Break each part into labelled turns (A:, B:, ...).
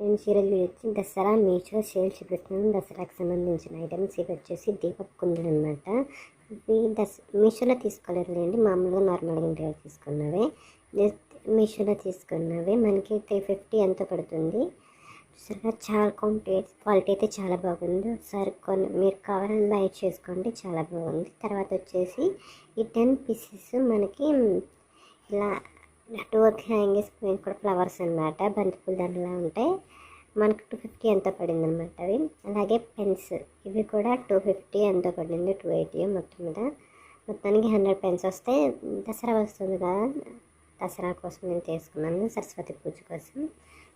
A: నేను చీరలు వచ్చి దసరా మీషో సేల్ చూపిస్తున్నాను. దసరాకి సంబంధించిన ఐటమ్స్ ఇవి వచ్చేసి దీపక్ కుందన్ అనమాట ఇవి దస్ మీషోలో తీసుకోలేదులేండి. మామూలుగా నార్మల్గా ఇంటిగా తీసుకున్నవే. జస్ట్ మీషోలో తీసుకున్నవే. మనకి త్రీ ఫిఫ్టీ ఎంత పడుతుంది. చూసారుగా చాలా క్వాంటిటీ క్వాలిటీ అయితే చాలా బాగుంది. ఒకసారి కొన్ని మీరు కావాలని బై చేసుకోండి. చాలా బాగుంది. తర్వాత వచ్చేసి ఈ టెన్ పీసెస్ మనకి ఇలా డోర్కి హ్యాంగింగ్స్ కూడా ఫ్లవర్స్ అనమాట బంతిపూల దండలా ఉంటాయి. మనకు టూ ఫిఫ్టీ ఎంత పడింది అనమాట అవి. అలాగే పెన్స్. ఇవి కూడా టూ ఫిఫ్టీ ఎంత పడింది? టూ ఎయిటీ మొత్తం మీద. మొత్తానికి హండ్రెడ్ పెన్స్ వస్తే దసరా వస్తుంది కదా. దసరా కోసం నేను తీసుకున్నాను సరస్వతి పూజ కోసం.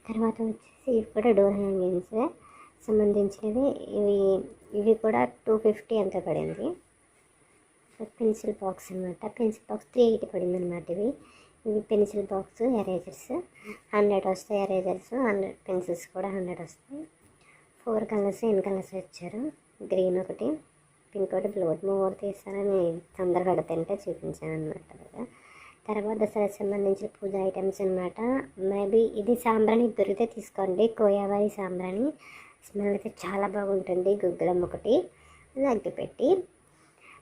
A: తర్వాత వచ్చేసి ఇవి కూడా డోర్ హ్యాంగింగ్స్ సంబంధించినవి ఇవి ఇవి కూడా టూ ఫిఫ్టీ ఎంత పడింది? పెన్సిల్ బాక్స్ అనమాట పెన్సిల్ బాక్స్ త్రీ ఎయిటీ పడింది అనమాట ఇవి. ఇవి పెన్సిల్ బాక్స్ ఎరేజర్స్. హండ్రెడ్ వస్తాయి ఎరేజర్స్. హండ్రెడ్ పెన్సిల్స్ కూడా హండ్రెడ్ వస్తాయి. ఫోర్ కలర్స్ ఎన్ కలర్స్ వచ్చారు. గ్రీన్ ఒకటి పింక్ ఒకటి బ్లూ ఒకటి. మూడు తీస్తారని తొందరగా తింటే చూపించాను అనమాట తర్వాత దసరాకి సంబంధించిన పూజ ఐటమ్స్ అనమాట మేబీ ఇది సాంబ్రాణి దొరికితే తీసుకోండి. కోయావారి సాంబ్రాణి. స్మెల్ అయితే చాలా బాగుంటుంది. గుగ్గులం ఒకటి. లగ్గి పెట్టి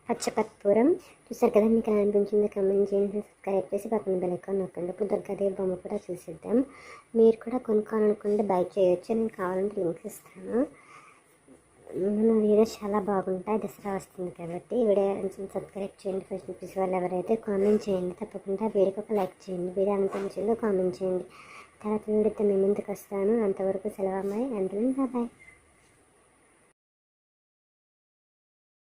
A: పచ్చకర్పూరం. చూసారు కదా మీకు ఎలా అనిపించింది కమెంట్ చేయండి. సబ్స్క్రైబ్ చేసి పక్కన బెల్ నొక్కండి. ఇప్పుడు దుర్గాదేవి బొమ్మ కూడా చూసిద్దాం. మీరు కూడా కొనుక్కోవాలనుకుంటే బై చేయొచ్చు. నేను కావాలంటే లింక్స్ ఇస్తాను. మన వీడియో చాలా బాగుంటాయి. దసరా వస్తుంది కాబట్టి వీడియో కొంచెం సబ్స్క్రైబ్ చేయండి. ఫస్ట్ చూసి వాళ్ళు ఎవరైతే కామెంట్ చేయండి తప్పకుండా వీడికి ఒక లైక్ చేయండి. వీడియో అనిపించిందో కామెంట్ చేయండి. తర్వాత వీడియోతో మీ ముందుకు వస్తాను. అంతవరకు సెలవు అమ్మాయి. అందరం బాయ్